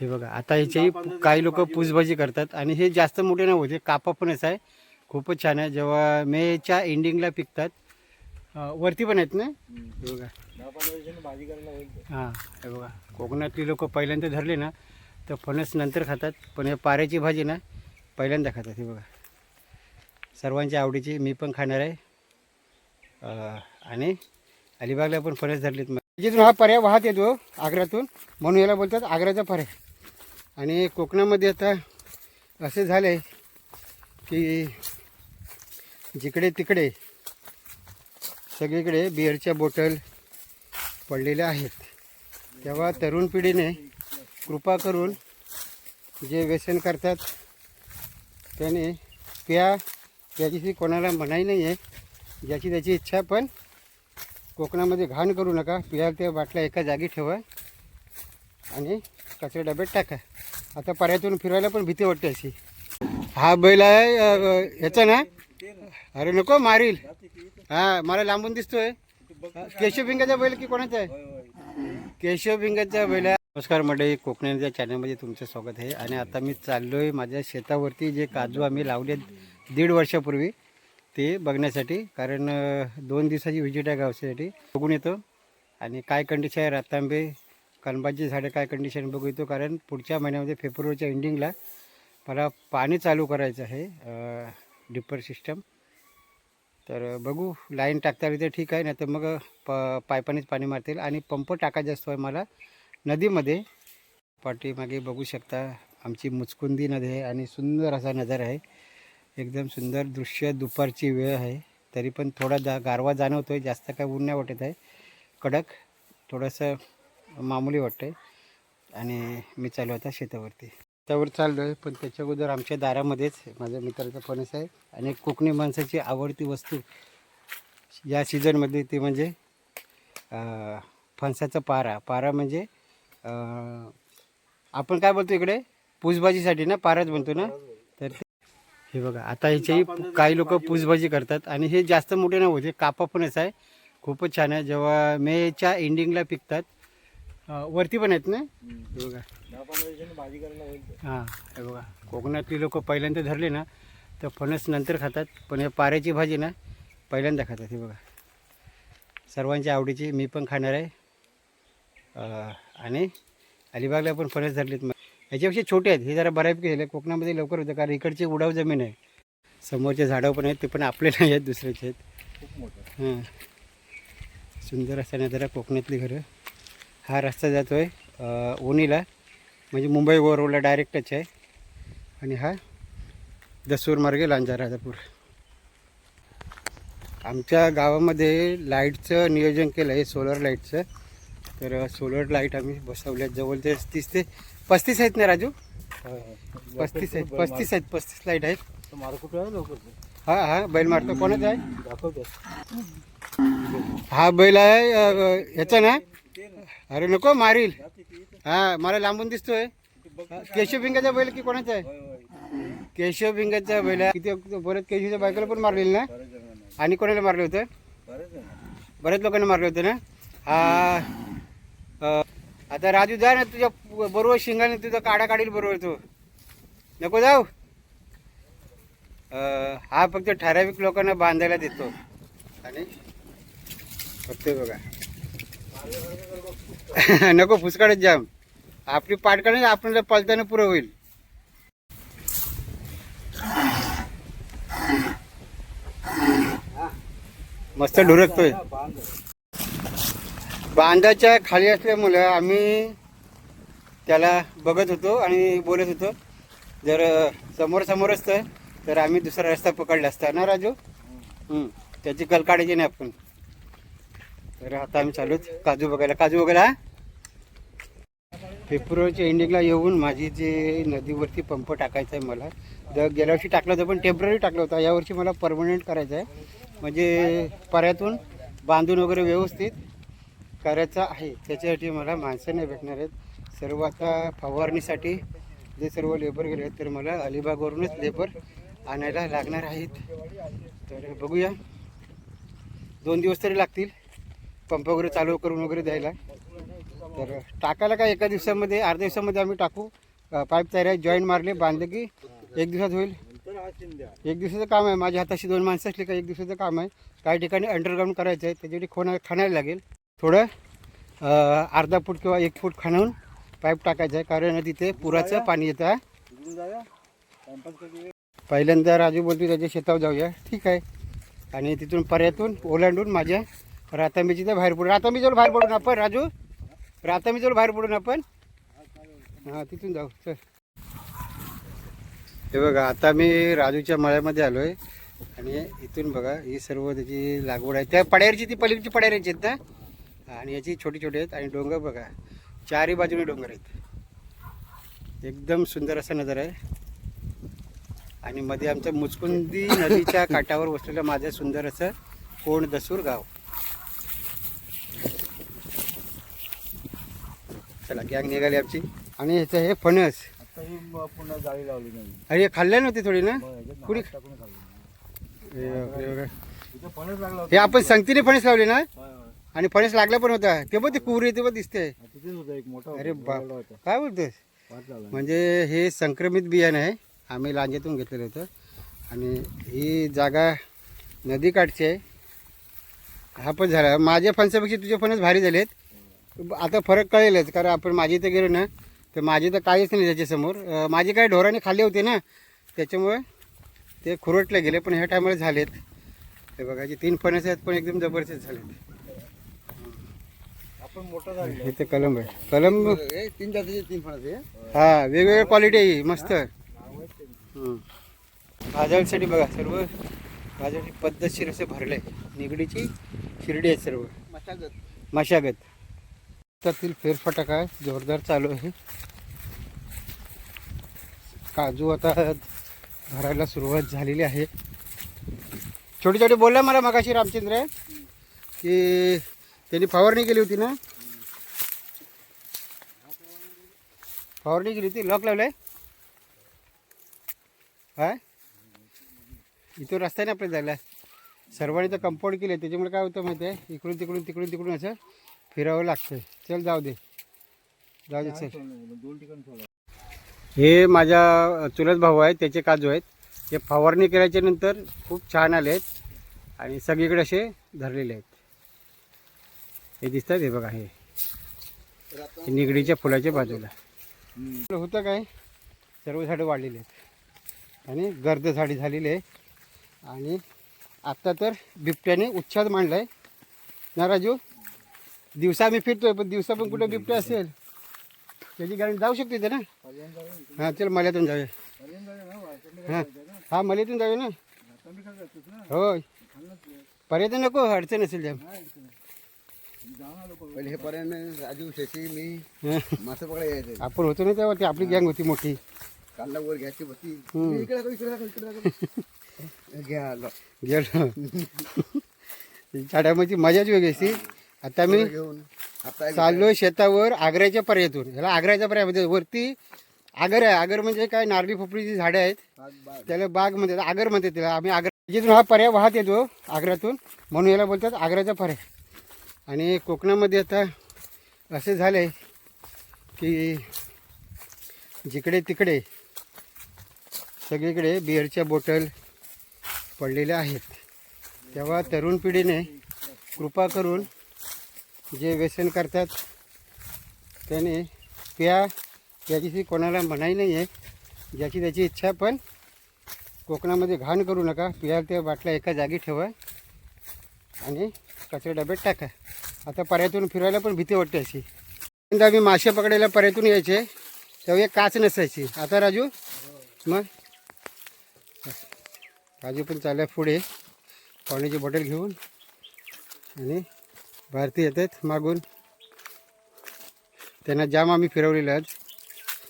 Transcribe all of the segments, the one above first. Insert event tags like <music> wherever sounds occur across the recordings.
हे बघा आता ह्याची काही लोक पूसभाजी करतात आणि हे जास्त मोठे नाही होते कापा पणच आहे. खूपच छान आहे. जेव्हा मेच्या एंडिंगला पिकतात वरती पण आहेत ना? हे बघा. हां हे बघा. कोकणातली लोक पहिल्यांदा धरले ना तर फणस नंतर खातात. पण हे पाऱ्याची भाजी ना पहिल्यांदा खातात. हे बघा. सर्वांच्या आवडीची मी पण खाणार आहे. आणि अलिबागला पण फणस धरलेत. जिथून हा पर्याय वाहत येतो आग्र्यातून म्हणून याला बोलतात आग्र्याचा पर्याय. आणि कोकणामध्ये आता असे झाले की जिकडे तिकडे सगळीकडे बिअरच्या बॉटल पडलेल्या आहेत. तेव्हा तरुण पिढीने कृपा करून जे व्यसन करतात त्याने प्या त्याची कोणाला मनाई नाही आहे ज्याची त्याची इच्छा पण कोकणामध्ये घाण करू नका. प्या त्या बाटल्या एका जागी ठेवा आणि कचऱ्या डब्यात टाका. आता पर्यातून फिरायला पण भीती वाटते अशी. हा बैल आहे ह्याचा ना? अरे नको मारील. हा मला लांबून दिसतोय. केशव भिंगाचा बैल की कोणाचा आहे? केशव भिंगाचा बैल आहे. नमस्कार मंडळी कोकणाच्या चॅनलमध्ये तुमचं स्वागत आहे. आणि आता मी चाललोय माझ्या शेतावरती जे काजू आम्ही लावले दीड वर्षापूर्वी ते बघण्यासाठी. कारण दोन दिवसाची व्हिजिट आहे गावसाठी. बघून येतो. आणि काय कंडिशन आहे रातांबे कणबाची झाडं काय कंडिशन बघू येतो कारण पुढच्या महिन्यामध्ये फेब्रुवारीच्या एंडिंगला मला पाणी चालू करायचं आहे डिपर सिस्टम तर बघू लाईन टाकता आली तर ठीक आहे नाही तर मग प पायपानेच पाणी मारतील. आणि पंप टाकायचा असतो आहे मला. नदीमध्ये पाठीमागे बघू शकता आमची मुचकुंदी नदी आहे आणि सुंदर असा नजारा आहे. एकदम सुंदर दृश्य दुपारची वेळ आहे. तरी पण थोडा जा गारवा जाणवतो आहे जास्त काय ऊन नाही वाटत आहे. कडक थोडंसं मामूली वाटतं आहे आणि मी चालू आता शेतावरती. त्यावर चाललो आहे पण त्याच्या अगोदर आमच्या दारामध्येच माझ्या मित्राचा फणस आहे. आणि कोकणी माणसाची आवडती वस्तू या सीझनमध्ये ती म्हणजे फणसाचा पारा. पारा म्हणजे आपण काय बोलतो इकडे? पूसभाजीसाठी ना? पाराच म्हणतो ना? तर हे बघा आता ह्याच्याही काही लोक पूसभाजी करतात. आणि हे जास्त मोठे नाही होते कापा पणच आहे. खूपच छान आहे. जेव्हा मेच्या एंडिंगला पिकतात वरती पण आहेत ना? हे बघा. भाजी हां हे बघा. कोकणातली लोक पहिल्यांदा धरले ना तर फणस नंतर खातात. पण हे पाऱ्याची भाजी ना पहिल्यांदा खातात हे बघा. सर्वांच्या आवडीची मी पण खाणार आहे. आणि अलिबागला पण फणस धरलेत. मग ह्याच्यापेक्षा छोटे आहेत. हे जरा बऱ्यापैकी झाले. कोकणामध्ये लवकर होतं कारण इकडची उडाव जमीन आहे. समोरचे झाडं पण आहेत ते पण आपले नाही आहेत दुसऱ्याचे आहेत. खूप मोठं. हां. सुंदर असा नजारा कोकणातली घरं. हा रस्ता जातो आहे ओणीला म्हणजे मुंबई गोवा रोडला डायरेक्टच आहे. आणि हा दसूर मार्गे लांजा राजापूर. आमच्या गावामध्ये लाईटचं नियोजन केलं आहे सोलर लाईटचं. तर सोलर लाइट आम्ही बसवल्या जवळचे तीस ते पस्तीस आहेत ना राजू? पस्तीस आहेत पस्तीस आहेत पस्तीस लाइट आहेत. हा हा बैल मारतो. कोणाचा आहे? हा बैल आहे ह्याचा ना? अरे नको मारील. हा मला लांबून दिसतोय. केशव भिंगाचा बैल की कोणाचा आहे? केशव भिंगाचा बैल आहे. किती बरेच केशवच्या बायकोला पण मारलेलं ना? आणि कोणाला मारलं होतं? बऱ्याच लोकांना मारलं होतं ना? हा. आता राजू जा ना तुझ्या बरोबर शिंगाने तुझा काढा काढील बरोबर तो. नको जाऊ. हा फक्त ठराविक लोकांना बांधायला देतो. आणि फक्त बघा. <laughs> नको फुसकाडच जाम. आपली पाटकाने आपल्याला पळताना पुरं होईल. मस्त ढुरकतोय. बांधाच्या खाली असल्यामुळं आम्ही त्याला बघत होतो आणि बोलत होतो. जर समोर समोर असतं तर आम्ही दुसरा रस्ता पकडला असता. ना राजू? त्याची कल काढायची नाही आपण. तर आता आम्ही चालूच काजू बघायला. काजू बघायला फेब्रुवारीच्या एंडिंगला येऊन माझी जे नदीवरती पंप टाकायचा आहे मला तर गेल्या वर्षी टाकलं होतं पण टेंपररी टाकलं होतं. यावर्षी मला परमनंट करायचं आहे. म्हणजे पर्यातून बांधून वगैरे व्यवस्थित करायचं आहे. त्याच्यासाठी मला माणसं नाही भेटणार आहेत. सर्व आता फवारणीसाठी जे सर्व लेबर गेले आहेत तर मला अलिबागवरूनच लेबर आणायला लागणार आहेत. तर बघूया. दोन दिवस तरी लागतील. पंप वगैरे चालू करून वगैरे द्यायला. तर टाकायला काय एका दिवसामध्ये अर्ध्या दिवसामध्ये आम्ही टाकू. पाईप तयार आहे जॉईंट मारले बांधले की एक दिवसात होईल. एक दिवसाचं काम आहे माझ्या हाताशी दोन माणसं असली का एक दिवसाचं काम आहे. काही ठिकाणी अंडरग्राऊंड करायचं आहे त्याच्यासाठी खोना खणायला लागेल. थोडं अर्धा फूट किंवा एक फूट खाणून पाईप टाकायचं आहे कारण तिथे पुराचं पाणी येतं आहे पहिल्यांदा राजू बोलतो त्याच्या शेतावर जाऊया. ठीक आहे. आणि तिथून पर्यातून ओलांडून माझ्या रातांबीची तर बाहेर पडू रातांबीजवळ बाहेर पडून आपण राजू? रातांबीजवळ बाहेर पडून आपण? हां तिथून जाऊ चल. हे बघा आता मी राजूच्या मळ्यामध्ये आलो आहे आणि इथून बघा ही सर्व त्याची लागवड आहे. त्या पड्यावरची ती पलीकडची पड्यावरची आहेत ना? आणि याची छोटी छोटी आहेत. आणि डोंगर बघा चारही बाजूने डोंगर आहेत. एकदम सुंदर असा नजारा आहे. आणि मध्ये आमच्या मुचकुंदी नदीच्या काठावर वसलेलं माझं सुंदर असं कोण दसूर गाव. चला गॅंग निघाली आमची. आणि ह्याचं हे फणस. आता ही म- पुन्हा जाळी लावली नाही. अरे हे खाल्ले नव्हते थोडी ना? कुणी हे आपण संगतीने फणस लावले ना. आणि फणस लागला पण होता. ते पण ते कुवरी ते पण दिसते अरे. काय बोलतोस झाला. म्हणजे हे संक्रमित बियाणं आहे. आम्ही लांजेतून घेतलेलं होतं. आणि ही जागा नदीकाठची आहे. हा पण झाला. माझ्या फणसापेक्षा तुझे फणस भारी झालेत. आता फरक कळेलच कारण आपण माझी इथं गेलो ना तर माझी तर काहीच नाही त्याच्यासमोर. माझी काही ढोराने खाल्ले होते ना त्याच्यामुळे ते खुरटले गेले पण ह्या टायमाला झालेत. हे बघा जे तीन फणस आहेत पण एकदम जबरदस्त झालेत. आपण मोठा झाला हे ते कलम आहे. कलम तीन जातीचे तीन फणस आहे. हा वेगवेगळ्या क्वालिटी आहे मस्त. भाजायसाठी बघा सर्व भाजायची पद्धतशीर असे भरले. निगडीची शिर्डी आहे सर्व. मशागत. त्यातील फेरफटका आहे. जोरदार चालू आहे. काजू आता भरायला सुरुवात झालेली आहे. छोटे छोटे बोलला मला मगाशी रामचंद्र की त्यांनी फवारणी केली होती ना? फवारणी केली होती लॉक लावलंय. हा? इथं रस्ता नाही आपल्याला जायला. सर्वांनी तर कंपाऊंड केलं त्याच्यामुळे काय होतं माहिती आहे इकडून तिकडून तिकडून तिकडून असं फिरावं लागतं चल जाऊ दे. जाऊ दे चल. हे माझ्या चुलत भाऊ आहेत त्याचे काजू आहेत. हे फवारणी केल्याच्यानंतर खूप छान आले आहेत आणि सगळीकडे असे धरलेले आहेत. हे दिसतात हे बघा हे. हे निगडीच्या फुलाच्या बाजूला. होतं काय? सर्व झाडं वाढलेली आहेत. आणि गर्द झाडी झालेली आहे. आणि आत्ता तर बिबट्याने उच्छाद मांडला आहे ना राजू? दिवसा आम्ही फिरतोय पण दिवसा पण कुठे बिबट्या असेल त्याची गाडी जाऊ शकते ना हां चल मल्यातून जाऊया हां हां मल्यातून जाऊया ना होय. पर्यंत नको अडचण असेल आलो पण. पहिले हे पर्यंत राजू शशी मी. मासे पकडायला यायचे आपण होतो ना तेव्हा ती आपली गँग होती मोठी कांदा वर घ्यायची बसती हम्म. इकडे दाखव, इकडे दाखव, इकडे दाखव. <laughs> घ्या आलो. गेलो झाडामध्ये मजाच वेगळी असते आता मी घेऊन. चाललोय शेतावर आग्र्याच्या पर्यातून. ह्याला आग्र्याच्या पर्याय म्हणजे वरती आगर आहे. आगर म्हणजे काय? नारळी पोपळीची झाडं आहेत. त्याला बाग म्हणतात. आगर म्हणतात त्याला. आम्ही आग्रा जिथून हा पर्याय वाहत येतो आग्र्यातून म्हणून याला बोलतात आग्र्याचा पर्याय. आणि कोकणामध्ये आता असे झाले की जिकडे तिकडे सगळीकडे बिअरच्या बॉटल पडलेल्या आहेत. तेव्हा तरुण पिढीने कृपा करून जे व्यसन करतात त्याने प्या याची कोणाला मनाई नाही आहे. ज्याची त्याची इच्छा पण कोकणामध्ये घाण करू नका. प्यायला त्या बाटल्या एका जागी ठेवा आणि कचरा डब्यात टाका. आता पर्यातून फिरायला पण भीती वाटते अशी. पहिल्यांदा आम्ही मासे पकडायला पर्यातून यायचे तेव्हा एक काच नसायची. आता राजू? मग? राजू पण चालला पुढे. पाण्याची बॉटल घेऊन आणि भारती येतात मागून. त्यांना जाम आम्ही फिरवलेलं आज.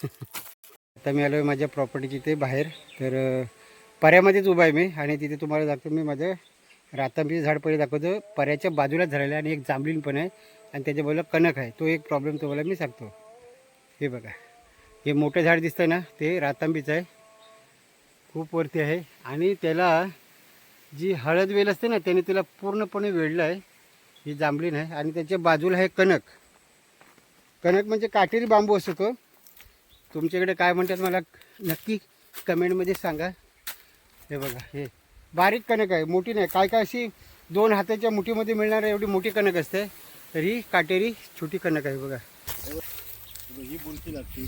<laughs> आता मी आलो आहे माझ्या प्रॉपर्टीची ते बाहेर. तर पऱ्यामध्येच पर्यामध्येच उभा आहे मी आणि तिथे तुम्हाला दाखवतो मी माझं रातांबीचं झाड पहिले दाखवतो. पर्याच्या बाजूलाच झालेलं आहे आणि एक जांभळीन पण आहे आणि त्याच्या बाजूला कणक आहे. तो एक प्रॉब्लेम तुम्हाला मी सांगतो. हे बघा. हे मोठं झाड दिसतं ना ते रातांबीचं आहे. खूप वरती आहे आणि त्याला जी हळद वेल असते ना त्याने तिला पूर्णपणे वेढलं आहे. ही जांभळीन आहे आणि त्याच्या बाजूला आहे कणक. कणक म्हणजे काटेरी बांबू असतो तो तुमच्याकडे काय म्हणतात मला नक्की कमेंटमध्ये सांगा. हे बघा हे. बारीक कणक आहे मोठी नाही. काय काय अशी दोन हाताच्या मुठीमध्ये मिळणार एवढी मोठी कणक असते तर ही काटेरी छोटी कणक आहे बघा. ही बुलकी लागते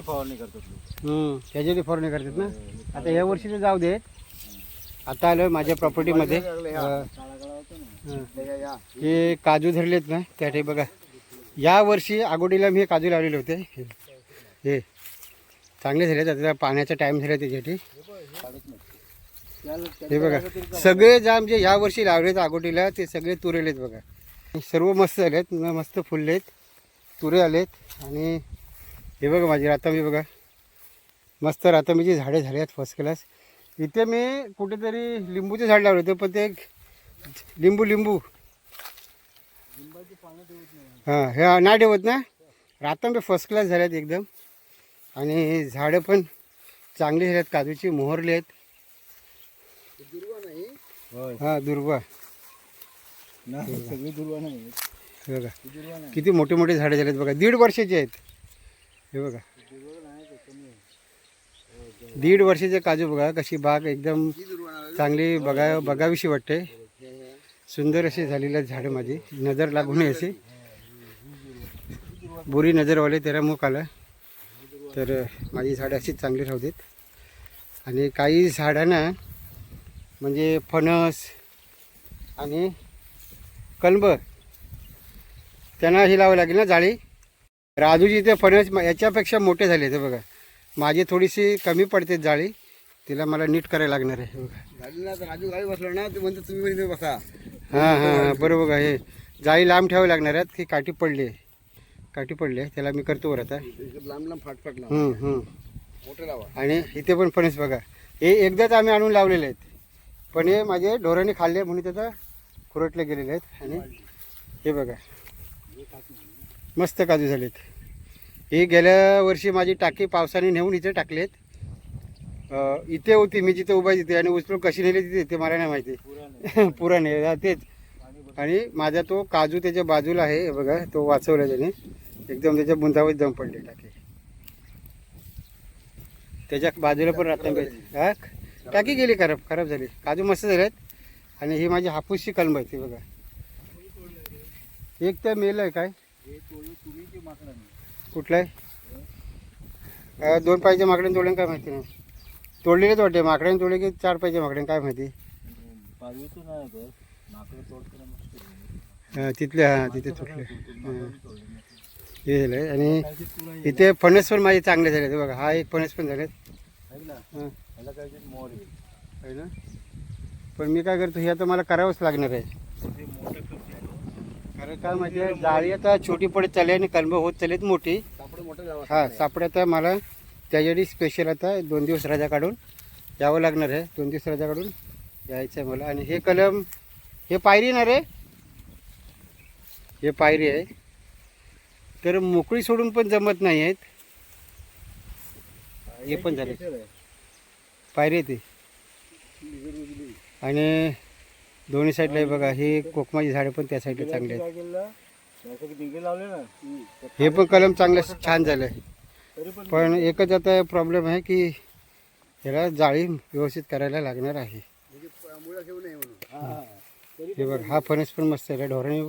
फवारणी करतात. ह्याच्यावरती फवारणी करतात ना? आता या वर्षी तर जाऊ देत. आता आलं माझ्या प्रॉपर्टीमध्ये हं. काजू धरलेत ना त्या ठिकाणी बघा. या वर्षी आगोडीला मी हे काजू लावलेले होते. हे- चांगले झालेत आता पाण्याचा टाईम झाला त्याच्यासाठी. हे बघा सगळे जाम जे या वर्षी लावलेत आगोटीला ते सगळे तुरेलेत बघा. सर्व मस्त झालेत मस्त फुललेत तुरे आलेत. आणि हे बघा माझी रातांबी बघा. मस्त रातांबीची झाडे झाले आहेत फर्स्ट क्लास इथे मी कुठेतरी लिंबूचे झाड लावले होते पण ते लिंबू लिंबू. हां हे नाही ठेवत ना? रातांबे फर्स्ट क्लास झाल्यात एकदम. आणि झाडं पण चांगली झाल्यात काजूची मोहरली आहेत. होय. हा दुर्वा. नाही सगळी दुर्वा नाही हे बघा. नाही. किती मोठे मोठे झाडे झालेत बघा. दीड वर्षाचे आहेत. हे बघा. दीड वर्षाचे काजू बघा कशी बाग एकदम चांगली बघा बघावीशी वाटते. सुंदर अशी झालेली झाड झाडं माझी. नजर लागू नये अशी. बुरी नजरवाले त्याला मुख आला. तर माझी झाडं अशीच चांगली राहू देत आणि काही झाडांना म्हणजे फणस आणि कलब त्यांना हे लावं लागेल ना जाळी. राजूजी ते फणस याच्यापेक्षा मोठे झाले ते बघा. माझी थोडीशी कमी पडते जाळी तिला मला नीट करायला लागणार आहे. बघा राजू बसलो ना ते म्हणतो तुम्ही इथे बसा. हां हां बरोबर बघा हे जाळी लांब ठेवावी लागणार आहेत की काठी पडली आहे? काठी पडली आहे त्याला मी करतो वर आता. लांब लांब फाटफाट लावा. आणि इथे पण फणस बघा. हे एकदाच आम्ही आणून लावलेले आहेत. पण हे माझे ढोरांनी खाल्ले म्हणून त्याचा खुरटले गेलेले आहेत. आणि हे बघा. मस्त काजू झालेत. ही गेल्या वर्षी माझी टाकी पावसाने नेऊन इथे टाकलेत. इथे होती मी जिथे उभा तिथे. आणि उचलून कशी नेली तिथे ते मला नाही माहिती. <laughs> पुराने तेच. आणि माझा तो काजू त्याच्या बाजूला आहे बघा तो वाचवला त्याने. एकदम त्याच्या बुंदावर दम पडले टाकी. त्याच्या बाजूला पण राहत हा? टाकी गेली खराब खराब झाली. काजू मस्त झालेत. आणि ही माझी हापूसची कलम आहे ती बघा. एक तर मेल आहे काय? कुठलं आहे? दोन पाहिजे माकड्याने तोडले काय माहिती नाही. तोडलेलेच वाटते. माकड्याने तोडले की चार पाहिजे माकड्याने काय माहिती? तिथले हां तिथे तुटले हे. झालं आणि इथे फणस पण माझे चांगले झाले बघा हा एक फणस पण झालेत. ना आहे ना? पण मी काय करतो हे आता मला करावंच लागणार आहे. कारण काय आहे जाळी आता छोटी पडत चालली आणि कलम होत चालेत मोठी. सापडे मोठे हा सापड्या आता मला त्याच्यासाठी स्पेशल आता दोन दिवस रजा काढून यावं लागणार आहे. दोन दिवस रजा काढून यायचं आहे मला. आणि हे कलम हे पायरी ना रे हे पायरी आहे. तर मोकळी सोडून पण जमत नाही आहेत. हे पण झाले. पायरी आहे? ती. आणि दोन्ही साईडला हे बघा. हे कोकमाची झाडं पण त्या साईडला चांगली आहेत. हे पण कलम चांगलं छान झालं आहे. पण एकच आता प्रॉब्लेम आहे की ह्याला जाळी व्यवस्थित करायला लागणार आहे. हे बघ हा फणस पण मस्त आहे. ढोराने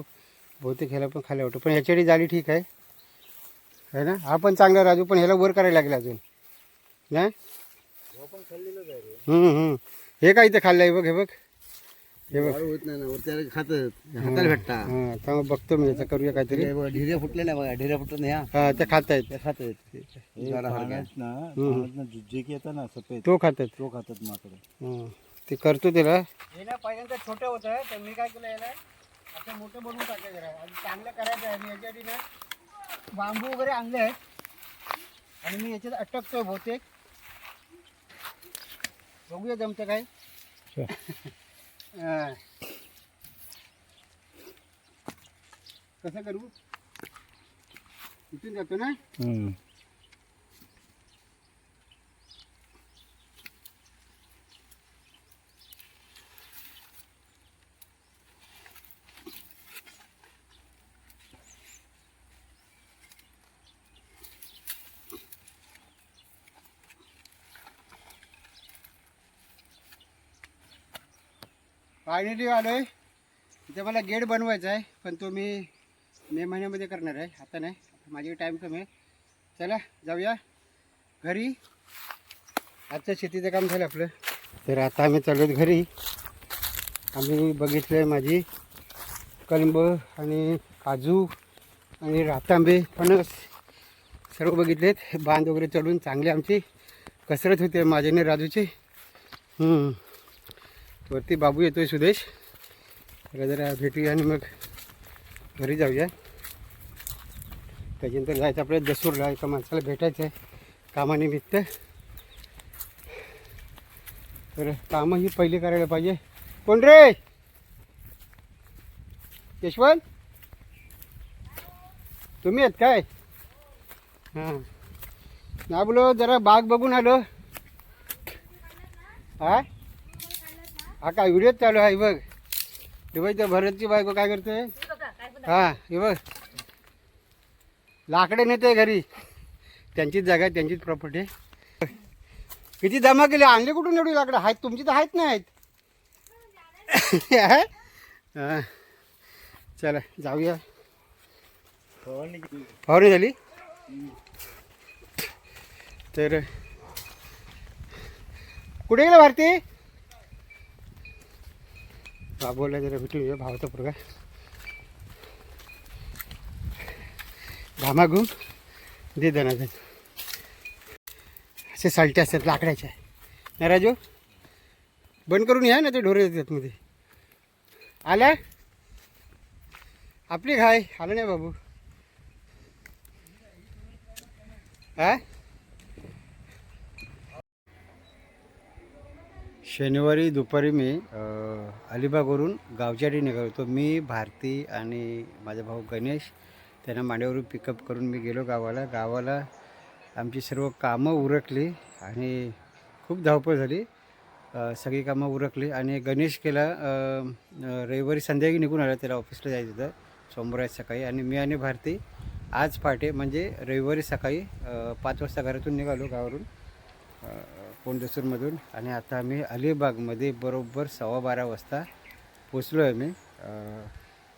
बहुतेक ह्याला पण खायला वाटतं. पण ह्याच्यासाठी जाळी ठीक आहे. है ना? हा पण चांगला राजू पण ह्याला वर करायला लागेल अजून. ना? हे काय इथं खाल्लं आहे बघ हे बघ. हे बघ. वाळू होत नाही ना वरती खातात हाताला भेटता. हां बघतो मी याचं करूया काहीतरी. हे बघा, ढिऱ्या फुटले ना बघा ढिऱ्या फुटत नाही हा. हा ते खात आहेत. त्या हे जरा हलक्या. पाण्यात ना पाण्यात ना जे की येतं ना सफेद तो खातात तो खातात माकडं. हं. ते करतो त्याला. हे ना पहिल्यांदा छोटं होतं तर मी काय केलं याला असं मोठं बनवून टाकलं जरा. आणि चांगलं करायचं आहे. मी याच्यासाठी ना बांबू वगैरे आणले आहेत. आणि मी याच्यात अटकतोय बहुतेक. बघूया जमतं काय. कसं करू? इथून जातो ना? फायनली आलो आहे इथे मला गेट बनवायचा आहे पण तो मी मे महिन्यामध्ये करणार आहे. आता नाही माझी टाईम कमी आहे. चला जाऊया. घरी. आजचं शेतीचं काम झालं आपलं. तर आता आम्ही चाललो घरी. आम्ही बघितलं आहे माझी कलिंब आणि काजू आणि रातांबे फणस सर्व बघितलेत. बांध वगैरे चढून चांगली आमची कसरत होते माझ्याने राजूची. हम्म. वरती बाबू येतोय सुदेश. जरा भेटूया आणि मग घरी जाऊया. त्याच्यानंतर जायचं आपल्याला दसूरला एका माणसाला भेटायचं आहे कामानिमित्त. तर कामं ही पहिले करायला पाहिजे. कोण रे? यशवंत? तुम्ही आहेत काय? हां. ना बोलो जरा बाग बघून आलो. हा हा काय व्हिडिओ चालू आहे बघ हे बघ. त्या भरतची बायको काय करते? हा हे बघ. लाकडे नेते घरी. त्यांचीच जागा आहे त्यांचीच प्रॉपर्टी किती जमा केली? आणले कुठून एवढी लाकडं? आहेत तुमची तर आहेत नाही आहेत. चला जाऊया. फवारणी झाली? तर कुठे गेलं भारती? राबवल्या जरा भेटून घेऊया भावाचा पोरगा. घामाघूम दे दनादन असे सालटे असतात लाकडाचे. ना राजू हो. बंद करून या ना ते ढोरे येतात मध्ये. आला आपली घाय आलं नाही बाबू. हा शनिवारी दुपारी मी अलिबागवरून गावच्यासाठी निघालो होतो. मी भारती आणि माझा भाऊ गणेश त्यांना मांड्यावरून पिकअप करून मी गेलो गावाला. गावाला आमची सर्व कामं उरकली आणि खूप धावपळ झाली. सगळी कामं उरकली आणि गणेश केला रविवारी संध्याकाळी निघून आला. त्याला ऑफिसला जायचं होतं सोमवार सकाळी आणि मी आणि भारती आज पहाटे म्हणजे रविवारी सकाळी पाच वाजता घरातून निघालो गावावरून. कोंडसूरमधून आणि आता आम्ही अलिबागमध्ये बरोबर सव्वा बारा वाजता पोचलो आहे मी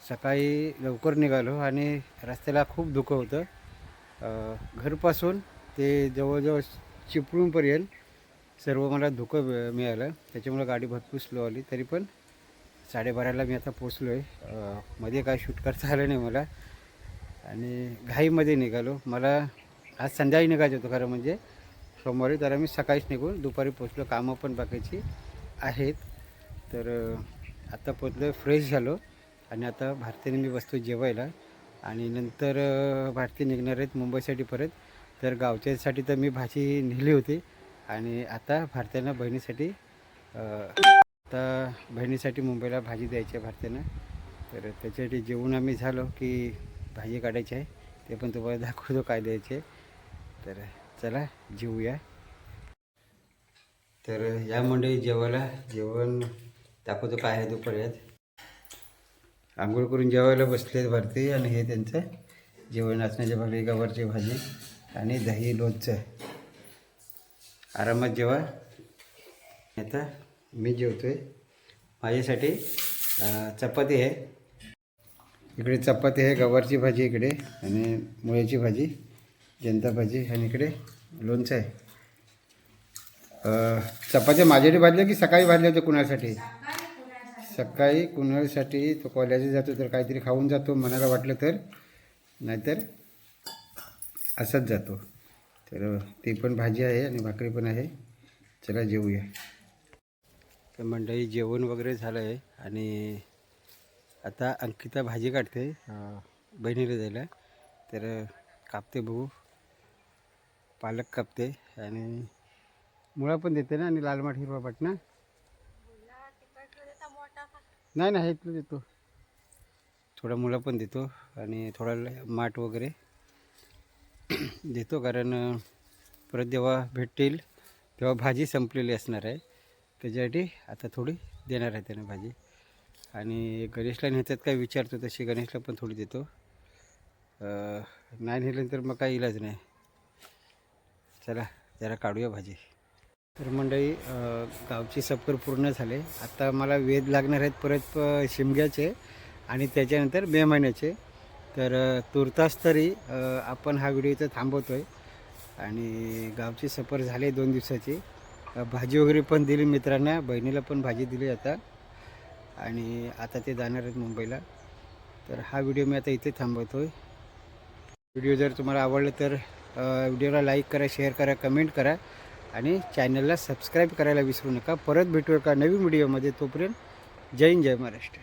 सकाळी लवकर निघालो आणि रस्त्याला खूप धुकं होतं. घरपासून ते जवळजवळ चिपळूणपर्यंत सर्व मला धुकं मिळालं. त्याच्यामुळे गाडी भरपूर स्लो आली. तरी पण साडेबाराला मी आता पोचलो आहे. मध्ये काय शूट करता आलं नाही मला. आणि घाईमध्ये निघालो. मला आज संध्याकाळी निघायचं होतं खरं म्हणजे. सोमवारी तर आम्ही सकाळीच निघून दुपारी पोचलो कामं पण बाकीची आहेत. तर आता पोचलो फ्रेश झालो. आणि आता भारतीने मी बसतो जेवायला. आणि नंतर भारती निघणार आहेत मुंबईसाठी परत. तर गावच्यासाठी तर मी भाजी नेली होती. आणि आता भारतीयांना बहिणीसाठी आता बहिणीसाठी मुंबईला भाजी द्यायची आहे भारतीयांना तर त्याच्यासाठी जेवून आम्ही झालो की भाजी काढायची आहे. ते पण तुम्हाला दाखवतो काय द्यायचे. तर चला जेवूया तर या मंडळी जेवायला जेवण दाखवतो काय आहे दुपारी आंघोळ करून जेवायला बसले भारती आणि हे त्यांचं जेवण नाचण्याच्या भाकरी गवारची भाजी आणि दही लोणचं. आरामात जेवा. आता मी जेवतोय. माझ्यासाठी चपाती आहे. इकडे चपाती आहे गवारची भाजी इकडे आणि मुळ्याची भाजी. जनता भाजी आणि इकडे लोणचं आहे. चपात्या माझ्यासाठी भाजल्या की सकाळी भाजल्या होत्या कुणासाठी? सकाळी कुणासाठी? तो कॉलेजला जातो तर काहीतरी खाऊन जातो मनाला वाटलं तर. नाहीतर असंच जातो. तर ती पण भाजी आहे आणि भाकरी पण आहे. चला जेवूया. तर मंडळी जेवण वगैरे झालं आहे आणि आता अंकिता भाजी काढते बहिणीला द्यायला. तर कापते बघू. पालक कापते आणि मुळा पण देते ना आणि लाल माठ हिरवा पाट ना नाही नाही इथलं देतो. थोडा मुळा पण देतो आणि थोडा ल- माठ वगैरे देतो कारण परत जेव्हा भेटतील तेव्हा भाजी संपलेली असणार आहे. त्याच्यासाठी आता थोडी देणार आहे त्यानं भाजी. आणि गणेशला नेतात काय विचारतो तशी गणेशला पण थोडी देतो. नाही नेलं तर मग काही इलाज नाही. चला जरा काढूया भाजी. तर मंडळी गावची सफर पूर्ण झाले. आता मला वेध लागणार आहेत परत शिमग्याचे आणि त्याच्यानंतर मे महिन्याचे. तर तुर्तास तरी आपण हा व्हिडिओ इथं थांबवतो आहे आणि गावची सफर झाली दोन दिवसाची. भाजी वगैरे पण दिली मित्रांना बहिणीला पण भाजी दिली आता. आणि आता ते जाणार आहेत मुंबईला. तर हा व्हिडिओ मी आता इथे थांबवतो आहे व्हिडिओ जर तुम्हाला आवडलं तर व्हिडिओला लाईक करा शेअर करा कमेंट करा आणि चॅनलला सबस्क्राईब करायला विसरू नका. परत भेटूया का नवीन व्हिडिओमध्ये तोपर्यंत जय हिंद जय महाराष्ट्र.